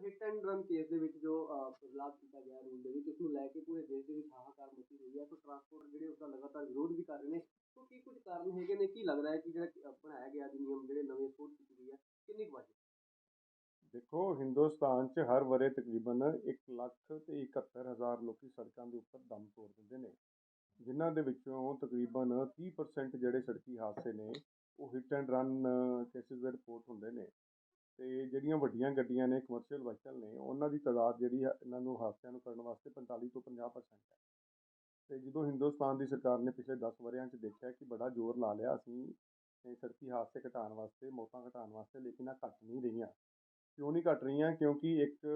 Hit and run case ਦੇ ਵਿੱਚ ਜੋ ਬਦਲਾਅ ਕੀਤਾ ਗਿਆ ਰੂਲ ਦੇ ਵਿੱਚ ਉਸ ਨੂੰ ਲੈ ਕੇ ਪੂਰੇ ਦੇਸ਼ ਦੇ ਵਿੱਚ ਹਾਹਾਕਾਰ ਮਚੀ ਹੋਈ ਹੈ। ਸੋ ਟਰਾਂਸਪੋਰਟ ਜਿਹੜੇ ਉਸ ਦਾ ਲਗਾਤਾਰ ਵਿਰੋਧ ਵੀ ਕਰ ਰਹੇ ਨੇ। ਸੋ ਕੀ ਕੁਝ ਕਾਰਨ ਹੈਗੇ ਨੇ? ਕੀ ਲੱਗਦਾ ਹੈ ਕਿ ਜਿਹੜਾ ਬਣਾਇਆ ਗਿਆ ਅਧਿਨਿਯਮ ਜਿਹੜੇ ਨਵੇਂ ਸੋਧ ਕੀਤੀ ਗਈ ਹੈ, ਕਿੰਨੀ ਕੁ ਵਾਜਬ ਦੇਖੋ, ਹਿੰਦੁਸਤਾਨ 'ਚ ਹਰ ਵਰੇ ਤਕਰੀਬਨ 1 ਲੱਖ ਤੇ 71 ਹਜ਼ਾਰ ਲੋਕੀ ਸੜਕਾਂ ਦੇ ਉੱਪਰ ਦਮ ਤੋੜ ਦਿੰਦੇ ਨੇ। ਜਿਨ੍ਹਾਂ ਦੇ ਵਿੱਚੋਂ ਤਕਰੀਬਨ 30% ਜਿਹੜੇ ਸੜਕੀ ਹਾਦਸੇ ਨੇ, ਉਹ ਹਿੱਟ ਐਂਡ ਰਨ ਕੇਸਿਸ ਦੇ ਰਿਪੋਰਟ ਹੁੰਦੇ ਨੇ। ਅਤੇ ਜਿਹੜੀਆਂ ਵੱਡੀਆਂ ਗੱਡੀਆਂ ਨੇ ਕਮਰਸ਼ੀਅਲ ਵਹੀਕਲ ਨੇ, ਉਹਨਾਂ ਦੀ ਤਾਦਾਦ ਜਿਹੜੀ ਹੈ, ਇਹਨਾਂ ਨੂੰ ਹਾਦਸਿਆਂ ਨੂੰ ਕਰਨ ਵਾਸਤੇ 45 ਤੋਂ 50% ਹੈ। ਅਤੇ ਜਦੋਂ ਹਿੰਦੁਸਤਾਨ ਦੀ ਸਰਕਾਰ ਨੇ ਪਿਛਲੇ ਦਸ ਵਰ੍ਹਿਆਂ 'ਚ ਦੇਖਿਆ ਕਿ ਬੜਾ ਜ਼ੋਰ ਲਾ ਲਿਆ ਅਸੀਂ ਸੜਕੀ ਹਾਦਸੇ ਘਟਾਉਣ ਵਾਸਤੇ, ਮੌਤਾਂ ਘਟਾਉਣ ਵਾਸਤੇ, ਲੇਕਿਨ ਆਹ ਘਟ ਨਹੀਂ ਰਹੀਆਂ। ਕਿਉਂ ਨਹੀਂ ਘਟ ਰਹੀਆਂ? ਕਿਉਂਕਿ ਇੱਕ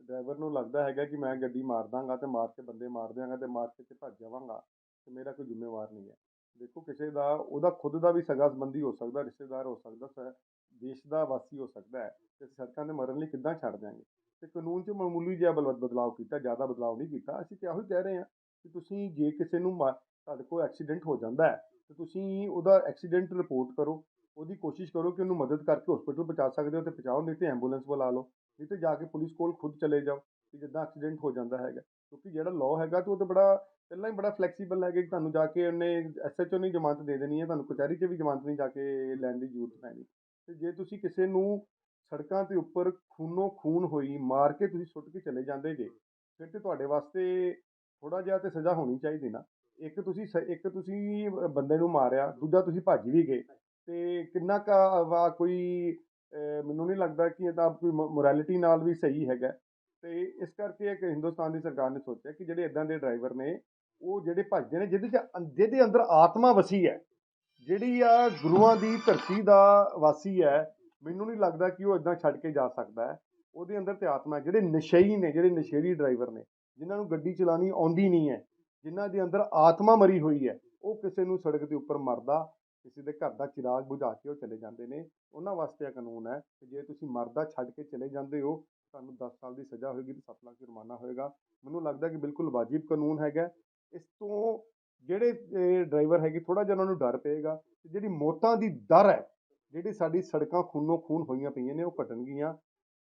ਡਰਾਈਵਰ ਨੂੰ ਲੱਗਦਾ ਹੈਗਾ ਕਿ ਮੈਂ ਗੱਡੀ ਮਾਰ ਦਾਂਗਾ ਅਤੇ ਮਾਰ ਕੇ ਬੰਦੇ ਮਾਰ ਦਿਆਂਗਾ ਅਤੇ ਮਾਰ ਕੇ ਤੇ ਭੱਜ ਜਾਵਾਂਗਾ ਅਤੇ ਮੇਰਾ ਕੋਈ ਜ਼ਿੰਮੇਵਾਰ ਨਹੀਂ ਹੈ। ਦੇਖੋ, ਕਿਸੇ ਦਾ, ਉਹਦਾ ਖੁਦ ਦਾ ਵੀ ਸਗਾ ਸੰਬੰਧੀ ਹੋ ਸਕਦਾ, ਰਿਸ਼ਤੇਦਾਰ ਹੋ ਸਕਦਾ ਸ- ਦੇਸ਼ ਦਾ ਵਾਸੀ ਹੋ ਸਕਦਾ ਹੈ ਤੇ ਸੜਕਾਂ ਤੇ ਮਰਨ ਲਈ ਕਿੱਦਾਂ ਛੱਡ ਦਿਆਂਗੇ? ਤੇ ਕਾਨੂੰਨ 'ਚ ਮਾਮੂਲੀ ਜਿਹਾ ਬਲ- ਬਦਲਾਅ ਕੀਤਾ, ਜ਼ਿਆਦਾ ਬਦਲਾਅ ਨਹੀਂ ਕੀਤਾ। ਅਸੀਂ ਤਾਂ ਇਹੋ ਹੀ ਕਹਿ ਰਹੇ ਹਾਂ ਕਿ ਤੁਸੀਂ ਜੇ ਕਿਸੇ ਨੂੰ ਮਾ- ਤੁਹਾਡੇ ਕੋਲ ਐਕਸੀਡੈਂਟ ਹੋ ਜਾਂਦਾ ਹੈ, ਤੇ ਤੁਸੀਂ ਉਹਦਾ ਐਕਸੀਡੈਂਟ ਰਿਪੋਰਟ ਕਰੋ। ਉਹਦੀ ਕੋਸ਼ਿਸ਼ ਕਰੋ ਕਿ ਉਹਨੂੰ ਮਦਦ ਕਰਕੇ ਹਸਪੀਟਲ ਪਹੁੰਚਾ ਸਕਦੇ ਹੋ ਤੇ ਪਹੁੰਚਾਓ, ਨਹੀਂ ਤੇ ਐਂਬੂਲੈਂਸ ਬੁਲਾ ਲਓ। ਨਹੀਂ ਤੇ ਜਾ ਕੇ ਪੁਲਿਸ ਕੋਲ ਖੁਦ ਚਲੇ ਜਾਓ ਕਿ ਜਿੱਦਾਂ ਐਕਸੀਡੈਂਟ ਹੋ ਜਾਂਦਾ ਹੈਗਾ। ਕਿਉਂਕਿ ਜਿਹੜਾ ਲਾਅ ਹੈਗਾ ਤੇ ਉਹ ਤਾਂ ਬੜਾ, ਪਹਿਲਾਂ ਹੀ ਬੜਾ ਫਲੈਕਸੀਬਲ ਹੈਗਾ ਕਿ ਤੁਹਾਨੂੰ ਜਾ ਕੇ ਉਹਨੇ ਐਸਐਚਓ ਨਹੀਂ ਜ਼ਮਾਨਤ ਦੇ ਦੇਣੀ ਹੈ, ਤੁਹਾਨੂੰ ਕਚਹਿਰੀ 'ਚ ਵੀ ਜ਼ਮਾਨਤ ਨਹੀਂ ਜਾ ਕੇ ਲੈਣ ਦੀ ਜ਼ਰੂਰਤ ਪੈਣੀ। ਤੇ ਜੇ ਤੁਸੀਂ ਕਿਸੇ ਨੂੰ ਸੜਕਾਂ ਦੇ ਉੱਪਰ ਖੂਨੋ ਖੂਨ ਹੋਈ ਮਾਰ ਕੇ ਤੁਸੀਂ ਸੁੱਟ ਕੇ ਚਲੇ ਜਾਂਦੇ ਜੇ ਫਿਰ ਤੇ ਤੁਹਾਡੇ ਵਾਸਤੇ ਥੋੜਾ ਜਿਹਾ ਤੇ ਸਜ਼ਾ ਹੋਣੀ ਚਾਹੀਦੀ ਨਾ। ਇੱਕ ਤੁਸੀਂ ਸ- ਇੱਕ ਤੁਸੀਂ ਬੰਦੇ ਨੂੰ ਮਾਰਿਆ ਦੂਜਾ ਤੁਸੀਂ ਭੱਜ ਵੀ ਗਏ ਤੇ ਕਿੰਨਾ ਕਾ ਵਾ ਕੋਈ ਅਹ, ਮੈਨੂੰ ਨਹੀਂ ਲੱਗਦਾ ਕਿ ਇਹਦਾ ਕੋਈ ਮੋਰੈਲਿਟੀ ਨਾਲ ਵੀ ਸਹੀ ਹੈਗਾ। ਤੇ ਇਸ ਕਰਕੇ ਇੱਕ ਹਿੰਦੁਸਤਾਨ ਦੀ ਸਰਕਾਰ ਨੇ ਸੋਚਿਆ ਕਿ ਜਿਹੜੇ ਇਦਾਂ ਦੇ ਡਰਾਈਵਰ ਨੇ ਉਹ ਜਿਹੜੇ ਭੱਜਦੇ ਨੇ ਜਿਹਦੇ ਚ ਅੰ- ਜਿਹਦੇ ਅੰਦਰ ਆਤਮਾ ਵਸੀ ਹੈ ਜਿਹੜੀ ਆ ਗੁਰੂਆਂ ਦੀ ਧਰਤੀ ਦਾ ਵਾਸੀ ਹੈ, ਮੈਨੂੰ ਨਹੀਂ ਲੱਗਦਾ ਕਿ ਉਹ ਇਦਾਂ ਛੱਡ ਕੇ ਜਾ ਸਕਦਾ ਹੈ। ਉਹਦੇ ਅੰਦਰ ਤੇ ਆਤਮਾ ਜਿਹੜੇ ਨਸ਼ਈ ਨੇ, ਜਿਹੜੇ ਨਸ਼ੇੜੀ ਡਰਾਈਵਰ ਨੇ, ਜਿਨ੍ਹਾਂ ਨੂੰ ਗੱਡੀ ਚਲਾਉਣੀ ਆਉਂਦੀ ਨਹੀਂ ਹੈ, ਜਿਨ੍ਹਾਂ ਦੇ ਅੰਦਰ ਆਤਮਾ ਮਰੀ ਹੋਈ ਹੈ, ਉਹ ਕਿਸੇ ਨੂੰ ਸੜਕ ਦੇ ਉੱਪਰ ਮਰਦਾ, ਕਿਸੇ ਦੇ ਘਰ ਦਾ ਚਿਰਾਗ ਬੁਝਾ ਕੇ ਉਹ ਚਲੇ ਜਾਂਦੇ ਨੇ। ਉਹਨਾਂ ਵਾਸਤੇ ਇਹ ਕਾਨੂੰਨ ਹੈ ਕਿ ਜੇ ਤੁਸੀਂ ਮਰਦਾ ਛੱਡ ਕੇ ਚਲੇ ਜਾਂਦੇ ਹੋ, ਤੁਹਾਨੂੰ 10 ਸਾਲ ਦੀ ਸਜ਼ਾ ਹੋਏਗੀ ਤੇ 7 ਲੱਖ ਜੁਰਮਾਨਾ ਹੋਏਗਾ। ਮੈਨੂੰ ਲੱਗਦਾ ਕਿ ਬਿਲਕੁਲ ਵਾਜਿਬ ਕਾਨੂੰਨ ਹੈਗਾ। ਇਸ ਤੋਂ ਜਿਹੜੇ ਡਰਾਈਵਰ ਹੈਗੇ ਥੋੜਾ ਜਿਹਾ ਉਹਨਾਂ ਨੂੰ ਡਰ ਪਏਗਾ ਤੇ ਜਿਹੜੀ ਮੌਤਾਂ ਦੀ ਦਰ ਹੈ, ਜਿਹੜੀ ਸਾਡੀ ਸੜਕਾਂ ਖੂਨੋ ਖੂਨ ਹੋਈਆਂ ਪਈਆਂ ਨੇ, ਉਹ ਘਟਣਗੀਆਂ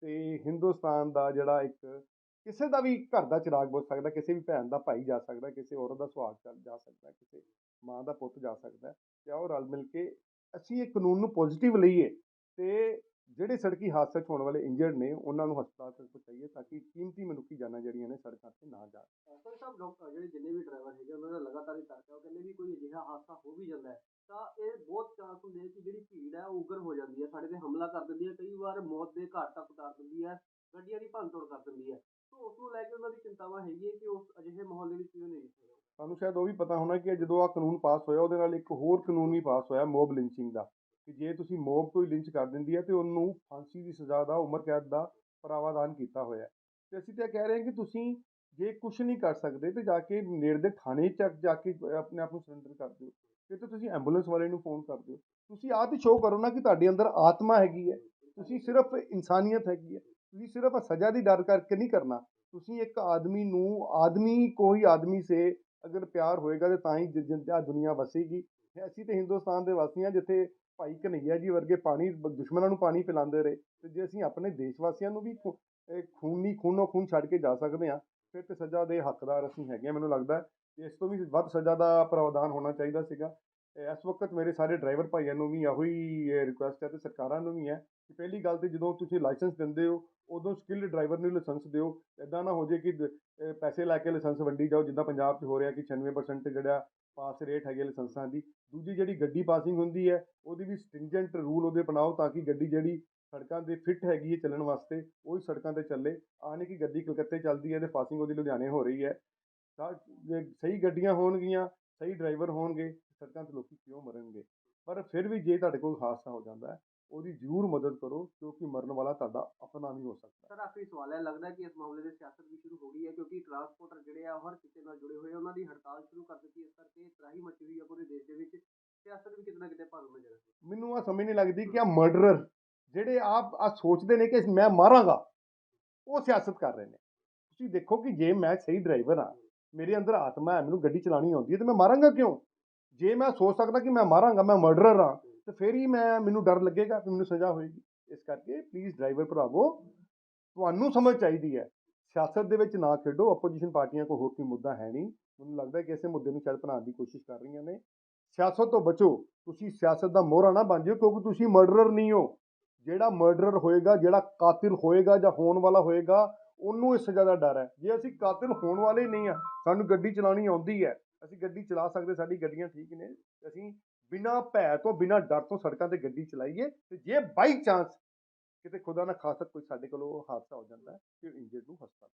ਤੇ ਹਿੰਦੁਸਤਾਨ ਦਾ ਜਿਹੜਾ ਇੱਕ ਕਿਸੇ ਦਾ ਵੀ ਘਰ ਦਾ ਚਿਰਾਗ ਬੁੱਝ ਸਕਦਾ, ਕਿਸੇ ਵੀ ਭੈਣ ਦਾ ਭਾਈ ਜਾ ਸਕਦਾ, ਕਿਸੇ ਔਰਤ ਦਾ ਸੁਹਾਗ ਜਾ ਸਕਦਾ, ਕਿਸੇ ਮਾਂ ਦਾ ਪੁੱਤ ਜਾ ਸਕਦਾ, ਤੇ ਆਓ ਰਲ ਮਿਲ ਕੇ ਅਸੀਂ ਇਹ ਕਾਨੂੰਨ ਨੂੰ ਪੋਜ਼ਿਟਿਵ ਲਈਏ ਤੇ ਜਿਹੜੇ ਸੜਕੀ ਹਾਦਸੇ 'ਚ ਹੋਣ ਵਾਲੇ ਇੰਜਰਡ ਨੇ ਉਹਨਾਂ ਨੂੰ ਹਸਪਤਾਲ ਤੱਕ ਪਹੁੰਚਾਈਏ ਤਾਂ ਕਿ ਕੀਮਤੀ ਮਨੁੱਖੀ ਜਾਨਾਂ ਜਿਹੜੀਆਂ ਨੇ ਸੜਕਾਂ ਤੇ ਨਾ ਜਾਣ। ਸਰ ਸਾਹਿਬ ਡਾਕਟਰ ਜਿਹੜੇ ਜਿੰਨੇ ਵੀ ਡਰਾਈਵਰ ਹੈਗੇ ਉਹਨਾਂ ਦਾ ਲਗਾਤਾਰ ਹੀ ਤਰਕ ਹੈ। ਉਹ ਕਹਿੰਦੇ ਵੀ ਕੋਈ ਅਜਿਹਾ ਹਾਦਸਾ ਹੋ ਵੀ ਜਾਂਦਾ ਹੈ ਤਾਂ ਇਹ ਬਹੁਤ ਚਾਂਸ ਹੁੰਦੇ ਕਿ ਜਿਹੜੀ ਭੀੜ ਹੈ ਉਹ ਉਗਰ ਹੋ ਜਾਂਦੀ ਹੈ। ਸਾਡੇ ਤੇ ਹਮਲਾ ਕਰ ਦਿੰਦੀ ਹੈ ਕਈ ਵਾਰ ਮੌਤ ਦੇ ਘਾਟ ਤੱਕ ਉਤਾਰ ਦਿੰਦੀ ਹੈ ਗੱਡੀਆਂ ਦੀ ਭੰਨਤੋੜ ਕਰ ਦਿੰਦੀ ਹੈ। ਸੋ ਉਸ ਨੂੰ ਲੈ ਕੇ ਉਹਨਾਂ ਦੀ ਚਿੰਤਾਵਾਂ ਹੈਗੀਆਂ ਕਿ ਉਸ ਅਜਿਹੇ ਮਾਹੌਲ ਦੇ ਵਿੱਚ ਕਿਉਂ ਨਹੀਂ ਤੁਹਾਨੂੰ ਸ਼ਾਇਦ ਉਹ ਵੀ ਪਤਾ ਹੋਣਾ ਕਿ ਜਦੋਂ ਆ ਕਾਨੂੰਨ ਪਾਸ ਹੋਇਆ ਉਹਦੇ ਨਾਲ ਇੱਕ ਹੋਰ ਕਾਨੂੰਨ ਵੀ ਪਾਸ ਹੋਇਆ ਮੋਬ ਲਿੰਚਿੰਗ ਦਾ। ਕਿ ਜੇ ਤੁਸੀਂ ਮੋਬ ਕੋਈ ਲਿੰਚ ਕਰ ਦਿੰਦੀ ਹੈ ਤੇ ਉਹਨੂੰ ਫਾਂਸੀ ਦੀ ਸਜ਼ਾ ਦਾ, ਉਮਰ ਕੈਦ ਦਾ ਪ੍ਰਾਵਧਾਨ ਕੀਤਾ ਹੋਇਆ ਹੈ। ਤੇ ਅਸੀਂ ਤਾਂ ਇਹ ਕਹਿ ਰਹੇ ਹਾਂ ਕਿ ਤੁਸੀਂ ਜੇ ਕੁਝ ਨਹੀਂ ਕਰ ਸਕਦੇ ਤੇ ਜਾ ਕੇ ਨੇੜੇ ਦੇ ਥਾਣੇ ਚੱਕ, ਜਾ ਕੇ ਆਪਣੇ ਆਪ ਨੂੰ ਸਰੈਂਡਰ ਕਰ ਦਿਓ। ਫਿਰ ਤੇ ਤੁਸੀਂ ਐਂਬੂਲੈਂਸ ਵਾਲੇ ਨੂੰ ਫੋਨ ਕਰ ਦਿਓ। ਤੁਸੀਂ ਆਹ ਤੇ ਸ਼ੋਅ ਕਰੋ ਨਾ ਕਿ ਤੁਹਾਡੇ ਅੰਦਰ ਆਤਮਾ ਹੈਗੀ ਹੈ। ਤੁਸੀਂ ਸਿਰਫ ਇਨਸਾਨੀਅਤ ਹੈਗੀ ਹੈ। ਤੁਸੀਂ ਸਿਰਫ ਸਜ਼ਾ ਦੀ ਡਰ ਕਰਕੇ ਨਹੀਂ ਕਰਨਾ। ਤੁਸੀਂ ਇੱਕ ਆਦਮੀ ਨੂੰ, ਆਦਮੀ ਕੋਈ ਆਦਮੀ ਸੇ ਅਗਰ ਪਿਆਰ ਹੋਏਗਾ ਤੇ ਤਾਂ ਹੀ ਜ- ਦੁਨੀਆ ਵਸੇਗੀ। ਤੇ ਅਸੀਂ ਤੇ ਹਿੰਦੁਸਤਾਨ ਦੇ ਵਾਸੀ ਹਾਂ, ਜਿੱਥੇ ਭਾਈ ਕਨਈਆ ਜੀ ਵਰਗੇ ਪਾਣੀ ਦੁਸ਼ਮਣਾਂ ਨੂੰ ਪਾਣੀ ਪਿਲਾਉਂਦੇ ਰਹੇ ਤੇ ਜੇ ਅਸੀਂ ਆਪਣੇ ਦੇਸ਼ ਵਾਸੀਆਂ ਨੂੰ ਵੀ ਖੂ- ਇਹ ਖੂਨੀ ਖੂਨੋ ਖੂਨ ਛੱਡ ਕੇ ਜਾ ਸਕਦੇ ਹਾਂ, ਫਿਰ ਤੇ ਸਜ਼ਾ ਦੇ ਹੱਕਦਾਰ ਅਸੀਂ ਹੈਗੇ ਹਾਂ। ਮੈਨੂੰ ਲੱਗਦਾ ਹੈ ਕਿ ਇਸ ਤੋਂ ਵੀ ਵੱਧ ਸਜ਼ਾ ਦਾ ਪ੍ਰਾਵਧਾਨ ਹੋਣਾ ਚਾਹੀਦਾ ਸੀਗਾ। ਇਸ ਵਕਤ ਮੇਰੇ ਸਾਰੇ ਡਰਾਈਵਰ ਭਾਈਆਂ ਨੂੰ ਵੀ ਇਹੋ ਹੀ ਰਿਕੁਐਸਟ ਹੈ ਤੇ ਸਰਕਾਰਾਂ ਨੂੰ ਵੀ ਹੈ ਕਿ ਪਹਿਲੀ ਗੱਲ ਤੇ ਜਦੋਂ ਤੁਸੀਂ ਲਾਇਸੈਂਸ ਦਿੰਦੇ ਹੋ, ਉਦੋਂ ਸਕਿੱਲਡ ਡਰਾਈਵਰ ਨੂੰ ਲਾਇਸੈਂਸ ਦਿਓ। ਇਦਾਂ ਨਾ ਹੋ ਜੇ ਕਿ ਪੈਸੇ ਲੈ ਕੇ ਲਾਇਸੈਂਸ ਵੰਡੀ ਜਾਓ, ਜਿੱਦਾਂ ਪੰਜਾਬ 'ਚ ਹੋ ਰਿਹਾ ਕਿ 96% ਜਿਹੜਾ ਪਾਸ ਰੇਟ ਹੈਗੇ ਲਾਇਸੈਂਸਾਂ ਦੀ। ਦੂਜੀ ਜਿਹੜੀ ਗੱਡੀ ਪਾਸਿੰਗ ਹੁੰਦੀ ਹੈ, ਉਹਦੀ ਵੀ ਸਟ੍ਰਿੰਜੈਂਟ ਰੂਲ ਉਹਦੇ ਬਣਾਓ ਤਾਂ ਕਿ ਗੱਡੀ ਜਿਹੜੀ ਸੜਕਾਂ 'ਤੇ ਫਿੱਟ ਹੈਗੀ ਹੈ ਚੱਲਣ ਵਾਸਤੇ, ਉਹ ਹੀ ਸੜਕਾਂ ਤੇ ਚੱਲੇ। ਆਹ ਨਹੀਂ ਕਿ ਗੱਡੀ ਕਲਕੱਤੇ ਚੱਲਦੀ ਹੈ ਅਤੇ ਪਾਸਿੰਗ ਉਹਦੀ ਲੁਧਿਆਣੇ ਹੋ ਰਹੀ ਹੈ। ਤਾਂ ਜੇ ਸਹੀ ਗੱਡੀਆਂ ਹੋਣਗੀਆਂ, ਸਹੀ ਡਰਾਈਵਰ ਹੋਣਗੇ, ਸੜਕਾਂ ਤੇ ਲੋਕ ਕਿਉਂ ਮਰਨਗੇ? ਪਰ ਫਿਰ ਵੀ ਜੇ ਤੁਹਾਡੇ ਕੋਲ ਹਾਦਸਾ ਹੋ ਜਾਂਦਾ ਉਹਦੀ ਜ਼ਰੂਰ ਮਦਦ ਕਰੋ ਕਿਉਂਕਿ ਮਰਨ ਵਾਲਾ ਤੁਹਾਡਾ ਆਪਣਾ ਵੀ ਹੋ ਸਕਦਾ ਸਰ ਆਖਰੀ ਸਵਾਲ ਹੈ ਲੱਗਦਾ ਕਿ ਇਸ ਮਾਮਲੇ ਦੇ ਸਿਆਸਤ ਵੀ ਸ਼ੁਰੂ ਹੋ ਗਈ ਹੈ ਕਿਉਂਕਿ ਟਰਾਂਸਪੋਰਟਰ ਜਿਹੜੇ ਆ ਉਹ ਹਰ ਕਿਸੇ ਨਾਲ ਜੁੜੇ ਹੋਏ ਆ ਉਹਨਾਂ ਦੀ ਹੜਤਾਲ ਸ਼ੁਰੂ ਕਰ ਦਿੱਤੀ ਇਸ ਕਰਕੇ ਤਰਾਹੀ ਮਚੀ ਹੋਈ ਹੈ ਪੂਰੇ ਦੇਸ਼ ਦੇ ਵਿੱਚ। ਸਿਆਸਤ ਵੀ ਕਿਤੇ ਨਾ ਕਿਤੇ ਭਾਰੂ ਨਜ਼ਰ ਆਉਂਦੀ ਮੈਨੂੰ ਆ ਸਮਝ ਨਹੀਂ ਲੱਗਦੀ ਕਿ ਆ ਮਰਡਰਰ ਜਿਹੜੇ ਆਪ ਆ ਸੋਚਦੇ ਨੇ ਕਿ ਮੈਂ ਮਾਰਾਂਗਾ ਉਹ ਸਿਆਸਤ ਕਰ ਰਹੇ ਨੇ। ਤੁਸੀਂ ਦੇਖੋ ਕਿ ਜੇ ਮੈਂ ਸਹੀ ਡਰਾਈਵਰ ਹਾਂ ਮੇਰੇ ਅੰਦਰ ਆਤਮਾ ਹੈ ਮੈਨੂੰ ਗੱਡੀ ਚਲਾਉਣੀ ਆਉਂਦੀ ਹੈ ਤੇ ਮੈਂ ਮਾਰਾਂਗਾ ਕਿਉਂ? ਜੇ ਮੈਂ ਸੋਚ ਸਕਦਾ ਕਿ ਮੈਂ ਮਾਰਾਂਗਾ ਮੈਂ ਮਰਡਰਰ ਹਾਂ ਤੇ ਫਿਰ ਹੀ ਮੈਂ, ਮੈਨੂੰ ਡਰ ਲੱਗੇਗਾ ਕਿ ਮੈਨੂੰ ਸਜ਼ਾ ਹੋਏਗੀ। ਇਸ ਕਰਕੇ ਪਲੀਜ਼ ਡਰਾਈਵਰ ਭਰਾਵੋ, ਤੁਹਾਨੂੰ ਸਮਝ ਚਾਹੀਦੀ ਹੈ। ਸਿਆਸਤ ਦੇ ਵਿੱਚ ਨਾ ਖੇਡੋ ਆਪੋਜੀਸ਼ਨ ਪਾਰਟੀਆਂ ਕੋਲ ਹੋਰ ਕੋਈ ਮੁੱਦਾ ਹੈ ਨਹੀਂ। ਮੈਨੂੰ ਲੱਗਦਾ ਕਿ ਇਸੇ ਮੁੱਦੇ ਨੂੰ ਸ਼ਾਇਦ ਬਣਾਉਣ ਦੀ ਕੋਸ਼ਿਸ਼ ਕਰ ਰਹੀਆਂ ਨੇ। ਸਿਆਸਤ ਤੋਂ ਬਚੋ। ਤੁਸੀਂ ਸਿਆਸਤ ਦਾ ਮੋਹਰਾ ਨਾ ਬਣ ਜਿਓ ਕਿਉਂਕਿ ਤੁਸੀਂ ਮਰਡਰਰ ਨਹੀਂ ਹੋ। ਜਿਹੜਾ ਮਰਡਰਰ ਹੋਏਗਾ, ਜਿਹੜਾ ਕਾਤਿਲ ਹੋਏਗਾ ਜਾਂ ਹੋਣ ਵਾਲਾ ਹੋਏਗਾ, ਉਹਨੂੰ ਇਸ ਸਜ਼ਾ ਦਾ ਡਰ ਹੈ। ਜੇ ਅਸੀਂ ਕਾਤਿਲ ਹੋਣ ਵਾਲੇ ਹੀ ਨਹੀਂ ਆ, ਸਾਨੂੰ ਗੱਡੀ ਚਲਾਉਣੀ ਆਉਂਦੀ ਹੈ। ਅਸੀਂ ਗੱਡੀ ਚਲਾ ਸਕਦੇ, ਸਾਡੀ ਗੱਡੀਆਂ ਠੀਕ ਨੇ। ਅਸੀਂ ਬਿਨਾਂ ਭੈ ਤੋਂ, ਬਿਨਾਂ ਡਰ ਤੋਂ ਸੜਕਾਂ ਤੇ ਗੱਡੀ ਚਲਾਈਏ ਤੇ ਜੇ ਬਾਈ ਚਾਂਸ ਕਿਤੇ ਖੁਦਾ ਨਾ ਖਾਸਤ ਕੋਈ ਸਾਡੇ ਕੋਲੋਂ ਹਾਦਸਾ ਹੋ ਜਾਂਦਾ ਹੈ, ਫਿਰ ਇੰਜਰਡ ਨੂੰ ਹਸਪਤਾਲ